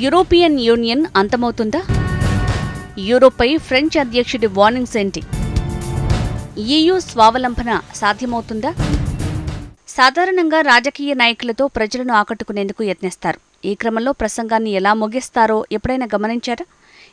European union అంతమవుతుందా? యూరోప్పై French అధ్యక్షుడి వార్నింగ్స్ ఏంటి? ఈయూ స్వావలంబన సాధ్యమవుతుందా? సాధారణంగా రాజకీయ నాయకులతో ప్రజలను ఆకట్టుకునేందుకు యత్నిస్తారు. ఈ క్రమంలో ప్రసంగాన్ని ఎలా ముగిస్తారో ఎప్పుడైనా గమనించారా?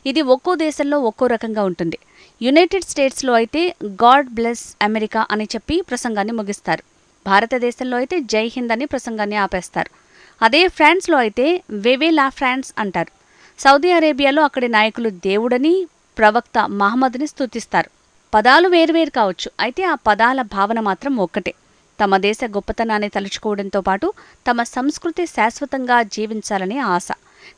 ఇది ఒక్కో దేశంలో ఒక్కో రకంగా ఉంటుంది. యునైటెడ్ స్టేట్స్లో అయితే గాడ్ బ్లెస్ అమెరికా అని చెప్పి ప్రసంగాన్ని ముగిస్తారు. భారతదేశంలో అయితే జై హింద్ అని ప్రసంగాన్ని ఆపేస్తారు. అదే ఫ్రాన్స్లో అయితే వెవే లా ఫ్రాన్స్ అంటారు. సౌదీ అరేబియాలో అక్కడి నాయకులు దేవుడని ప్రవక్త మహమ్మద్ని స్తుతిస్తారు. పదాలు వేరువేరు కావచ్చు అయితే ఆ పదాల భావన మాత్రం ఒక్కటే. తమ దేశ గొప్పతనాన్ని తలుచుకోవడంతో పాటు తమ సంస్కృతి శాశ్వతంగా జీవించాలనే ఆశ.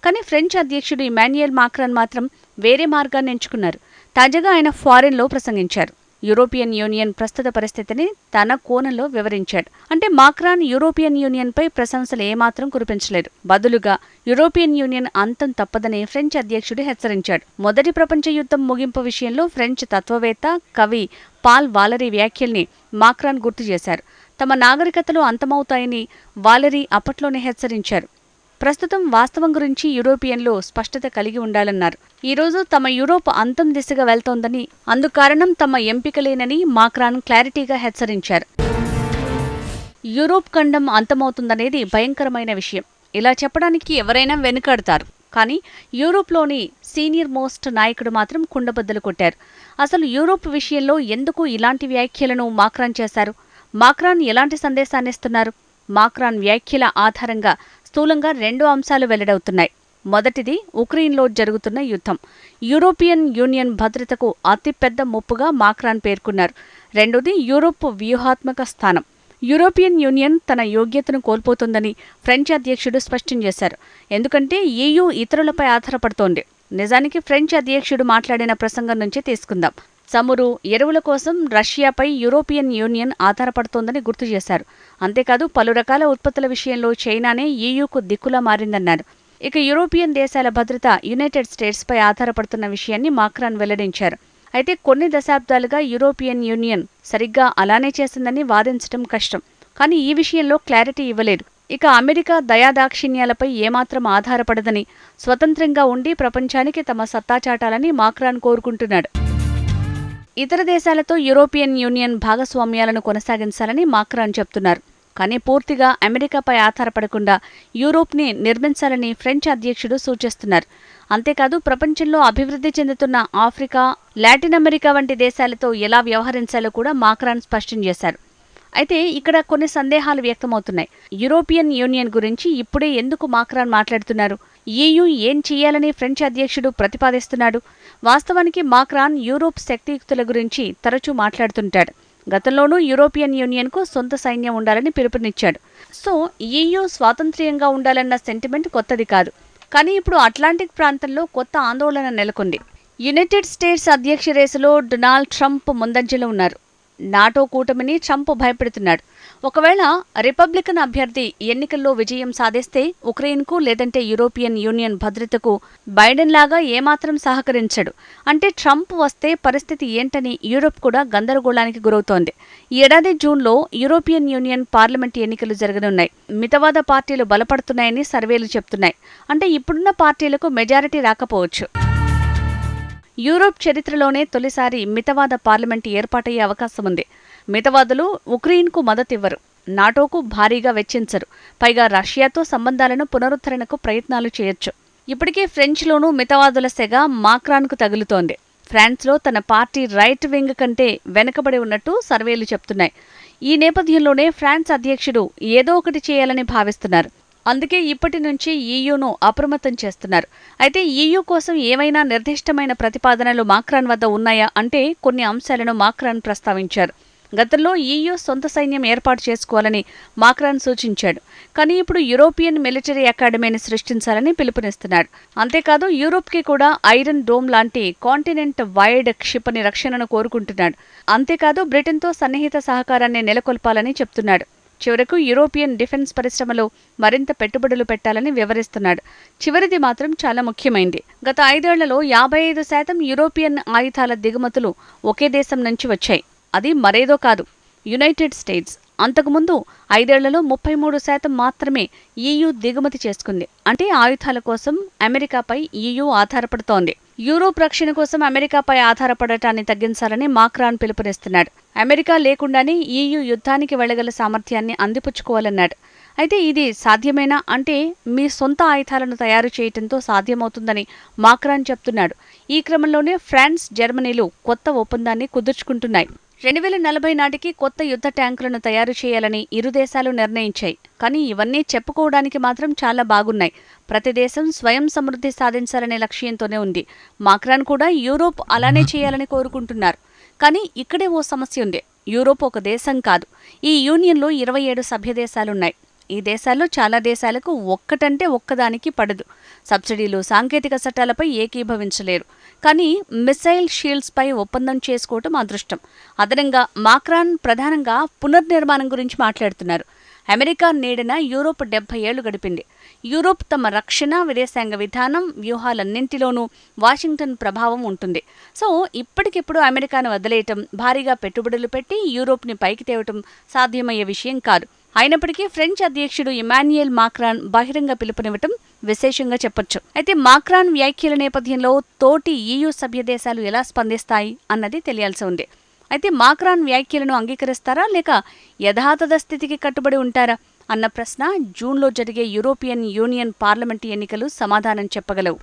కానీ ఫ్రెంచ్ అధ్యక్షుడు ఇమాన్యుయల్ మాక్రాన్ మాత్రం వేరే మార్గాన్ని ఎంచుకున్నారు. తాజాగా ఆయన ఫారిన్లో ప్రసంగించారు. యూరోపియన్ యూనియన్ ప్రస్తుత పరిస్థితిని తన కోణంలో వివరించాడు. అంటే మాక్రాన్ యూరోపియన్ యూనియన్పై ప్రశంసలు ఏమాత్రం కురిపించలేదు. బదులుగా యూరోపియన్ యూనియన్ అంతం తప్పదని ఫ్రెంచ్ అధ్యక్షుడు హెచ్చరించాడు. మొదటి ప్రపంచ యుద్ధం ముగింపు విషయంలో ఫ్రెంచ్ తత్వవేత్త కవి పాల్ వాలరీ వ్యాఖ్యల్ని మాక్రాన్ గుర్తు చేశారు. తమ నాగరికతలు అంతమవుతాయని వాలరీ అప్పట్లోనే హెచ్చరించారు. ప్రస్తుతం వాస్తవం గురించి యూరోపియన్లు స్పష్టత కలిగి ఉండాలన్నారు. ఈ రోజు తమ యూరోప్ అంతం దిశగా వెళ్తోందని అందుకారణం తమ ఎంపికలేనని మాక్రాన్ క్లారిటీగా హెచ్చరించారు. యూరోప్ ఖండం అంతమవుతుందనేది భయంకరమైన విషయం. ఇలా చెప్పడానికి ఎవరైనా వెనుకాడతారు. కానీ యూరోప్లోని సీనియర్ మోస్ట్ నాయకుడు మాత్రం కుండబద్దలు కొట్టారు. అసలు యూరోప్ విషయంలో ఎందుకు ఇలాంటి వ్యాఖ్యలను మాక్రాన్ చేశారు? మాక్రాన్ ఎలాంటి సందేశాన్ని ఇస్తున్నారు మాక్రాన్ వ్యాఖ్యల ఆధారంగా స్థూలంగా రెండు అంశాలు వెల్లడవుతున్నాయి. మొదటిది ఉక్రెయిన్లో జరుగుతున్న యుద్ధం. యూరోపియన్ యూనియన్ భద్రతకు అతిపెద్ద ముప్పుగా మాక్రాన్ పేర్కొన్నారు. రెండోది యూరోప్ వ్యూహాత్మక స్థానం. యూరోపియన్ యూనియన్ తన యోగ్యతను కోల్పోతుందని ఫ్రెంచ్ అధ్యక్షుడు స్పష్టం చేశారు. ఎందుకంటే ఈయూ ఇతరులపై ఆధారపడుతోంది. నిజానికి ఫ్రెంచ్ అధ్యక్షుడు మాట్లాడిన ప్రసంగం నుంచే తీసుకుందాం. చమురు ఎరువుల కోసం రష్యాపై యూరోపియన్ యూనియన్ ఆధారపడుతోందని గుర్తు చేశారు. అంతేకాదు పలు రకాల ఉత్పత్తుల విషయంలో చైనానే ఈయూకు దిక్కులా మారిందన్నారు. ఇక యూరోపియన్ దేశాల భద్రత యునైటెడ్ స్టేట్స్పై ఆధారపడుతున్న విషయాన్ని మాక్రాన్ వెల్లడించారు. అయితే కొన్ని దశాబ్దాలుగా యూరోపియన్ యూనియన్ సరిగ్గా అలానే చేసిందని వాదించడం కష్టం. కానీ ఈ విషయంలో క్లారిటీ ఇవ్వలేదు. ఇక అమెరికా దయాదాక్షిణ్యాలపై ఏమాత్రం ఆధారపడదని స్వతంత్రంగా ఉండి ప్రపంచానికి తమ సత్తా చాటాలని మాక్రాన్ కోరుకుంటున్నాడు. ఇతర దేశాలతో యూరోపియన్ యూనియన్ భాగస్వామ్యాలను కొనసాగించాలని మాక్రాన్ చెప్తున్నారు. కానీ పూర్తిగా అమెరికాపై ఆధారపడకుండా యూరోప్ని నిర్మించాలని ఫ్రెంచ్ అధ్యక్షుడు సూచిస్తున్నారు. అంతేకాదు ప్రపంచంలో అభివృద్ధి చెందుతున్న ఆఫ్రికా లాటిన్ అమెరికా వంటి దేశాలతో ఎలా వ్యవహరించాలో కూడా మాక్రాన్ స్పష్టం చేశారు. అయితే ఇక్కడ కొన్ని సందేహాలు వ్యక్తమవుతున్నాయి. యూరోపియన్ యూనియన్ గురించి ఇప్పుడే ఎందుకు మాక్రాన్ మాట్లాడుతున్నారు? ఈయూ ఏం చేయాలని ఫ్రెంచ్ అధ్యక్షుడు ప్రతిపాదిస్తున్నాడు? వాస్తవానికి మాక్రాన్ యూరోప్ శక్తియుక్తుల గురించి తరచూ మాట్లాడుతుంటాడు. గతంలోనూ యూరోపియన్ యూనియన్కు సొంత సైన్యం ఉండాలని పిలుపునిచ్చాడు. సో ఈయూ స్వాతంత్ర్యంగా ఉండాలన్న సెంటిమెంట్ కొత్తది కాదు. కానీ ఇప్పుడు అట్లాంటిక్ ప్రాంతంలో కొత్త ఆందోళన నెలకొంది. యునైటెడ్ స్టేట్స్ అధ్యక్ష రేసులో డొనాల్డ్ ట్రంప్ ముందంజలో ఉన్నారు. నాటో కూటమిని ట్రంప్ భయపెడుతున్నాడు. ఒకవేళ రిపబ్లికన్ అభ్యర్థి ఎన్నికల్లో విజయం సాధిస్తే ఉక్రెయిన్కు లేదంటే యూరోపియన్ యూనియన్ భద్రతకు బైడెన్ లాగా ఏమాత్రం సహకరించడు. అంటే ట్రంప్ వస్తే పరిస్థితి ఏంటని యూరోప్ కూడా గందరగోళానికి గురవుతోంది. ఈ ఏడాది జూన్లో యూరోపియన్ యూనియన్ పార్లమెంట్ ఎన్నికలు జరగనున్నాయి. మితవాద పార్టీలు బలపడుతున్నాయని సర్వేలు చెప్తున్నాయి. అంటే ఇప్పుడున్న పార్టీలకు మెజారిటీ రాకపోవచ్చు. యూరోప్ చరిత్రలోనే తొలిసారి మితవాద పార్లమెంటు ఏర్పాటయ్యే అవకాశం ఉంది. మితవాదులు ఉక్రెయిన్కు మద్దతివ్వరు నాటోకు భారీగా వెచ్చించరు. పైగా రష్యాతో సంబంధాలను పునరుద్ధరణకు ప్రయత్నాలు చేయొచ్చు. ఇప్పటికే ఫ్రెంచ్లోనూ మితవాదుల సెగ మాక్రాన్కు తగులుతోంది. ఫ్రాన్స్లో తన పార్టీ రైట్ వింగ్ కంటే వెనుకబడి ఉన్నట్టు సర్వేలు చెప్తున్నాయి. ఈ నేపథ్యంలోనే ఫ్రాన్స్ అధ్యక్షుడు ఏదో ఒకటి చేయాలని భావిస్తున్నారు. అందుకే ఇప్పటి నుంచి ఈయూను అప్రమత్తం చేస్తున్నారు. అయితే ఈయూ కోసం ఏవైనా నిర్దిష్టమైన ప్రతిపాదనలు మాక్రాన్ వద్ద ఉన్నాయా అంటే కొన్ని అంశాలను మాక్రాన్ ప్రస్తావించారు. గతంలో ఈయూ సొంత సైన్యం ఏర్పాటు చేసుకోవాలని మాక్రాన్ సూచించాడు. కానీ ఇప్పుడు యూరోపియన్ మిలిటరీ అకాడమీని సృష్టించాలని పిలుపునిస్తున్నాడు అంతేకాదు యూరోప్కి కూడా ఐరన్ డోమ్ లాంటి కాంటినెంట్ వైడ్ క్షిపణి రక్షణను కోరుకుంటున్నాడు. అంతేకాదు బ్రిటన్తో సన్నిహిత సహకారాన్ని నెలకొల్పాలని చెప్తున్నాడు. చివరకు యూరోపియన్ డిఫెన్స్ పరిశ్రమలో మరింత పెట్టుబడులు పెట్టాలని వివరిస్తున్నాడు. చివరిది మాత్రం చాలా ముఖ్యమైంది. గత ఐదేళ్ళలో యాభై ఐదు శాతం యూరోపియన్ ఆయుధాల దిగుమతులు ఒకే దేశం నుంచి వచ్చాయి. అది మరేదో కాదు. యునైటెడ్ స్టేట్స్ అంతకుముందు ఐదేళ్ళలో ముప్పై మూడు శాతం మాత్రమే ఈయూ దిగుమతి చేసుకుంది. అంటే ఆయుధాల కోసం అమెరికాపై ఈయూ ఆధారపడుతోంది. యూరోప్ రక్షణ కోసం అమెరికాపై ఆధారపడటాన్ని తగ్గించాలని మాక్రాన్ పిలుపునిస్తున్నాడు. అమెరికా లేకుండానే ఈయూ యుద్ధానికి వెళ్ళగల సామర్థ్యాన్ని అందిపుచ్చుకోవాలన్నాడు. అయితే ఇది సాధ్యమేనా? అంటే మీ సొంత ఆయుధాలను తయారు చేయటంతో సాధ్యమవుతుందని మాక్రాన్ చెప్తున్నాడు. ఈ క్రమంలోనే ఫ్రాన్స్ జర్మనీలు కొత్త ఒప్పందాన్ని కుదుర్చుకుంటున్నాయి. రెండు వేల నలభై నాటికి కొత్త యుద్ధ ట్యాంకులను తయారు చేయాలని ఇరు దేశాలు నిర్ణయించాయి. కానీ ఇవన్నీ చెప్పుకోవడానికి మాత్రం చాలా బాగున్నాయి. ప్రతి దేశం స్వయం సమృద్ధి సాధించాలనే లక్ష్యంతోనే ఉంది. మాక్రాన్ కూడా యూరోప్ అలానే చేయాలని కోరుకుంటున్నారు. కానీ ఇక్కడే ఓ సమస్య ఉంది. యూరోప్ ఒక దేశం కాదు. ఈ యూనియన్లో ఇరవై ఏడు సభ్య దేశాలున్నాయి. ఈ దేశాల్లో చాలా దేశాలకు ఒక్కటంటే ఒక్కదానికి పడదు. సబ్సిడీలు సాంకేతిక చట్టాలపై ఏకీభవించలేరు. కానీ మిసైల్ షీల్డ్స్పై ఒప్పందం చేసుకోవటం అదృష్టం. అదనంగా మాక్రాన్ ప్రధానంగా పునర్నిర్మాణం గురించి మాట్లాడుతున్నారు. అమెరికా నీడన యూరోప్ డెబ్బై ఏళ్ళు గడిపింది. యూరోప్ తమ రక్షణ విదేశాంగ విధానం వ్యూహాలన్నింటిలోనూ వాషింగ్టన్ ప్రభావం ఉంటుంది. సో ఇప్పటికిప్పుడు అమెరికాను వదిలేయటం భారీగా పెట్టుబడులు పెట్టి యూరోప్ని పైకి తేవటం సాధ్యమయ్యే విషయం కాదు. అయినప్పటికీ ఫ్రెంచ్ అధ్యక్షుడు ఇమాన్యుయల్ మాక్రాన్ బహిరంగ పిలుపునివ్వటం విశేషంగా చెప్పొచ్చు. అయితే మాక్రాన్ వ్యాఖ్యల నేపథ్యంలో తోటి ఈయూ సభ్య దేశాలు ఎలా స్పందిస్తాయి అన్నది తెలియాల్సి ఉంది. అయితే మాక్రాన్ వ్యాఖ్యలను అంగీకరిస్తారా లేక యథాతథ స్థితికి కట్టుబడి ఉంటారా అన్న ప్రశ్న జూన్లో జరిగే యూరోపియన్ యూనియన్ పార్లమెంటు ఎన్నికలు సమాధానం చెప్పగలవు.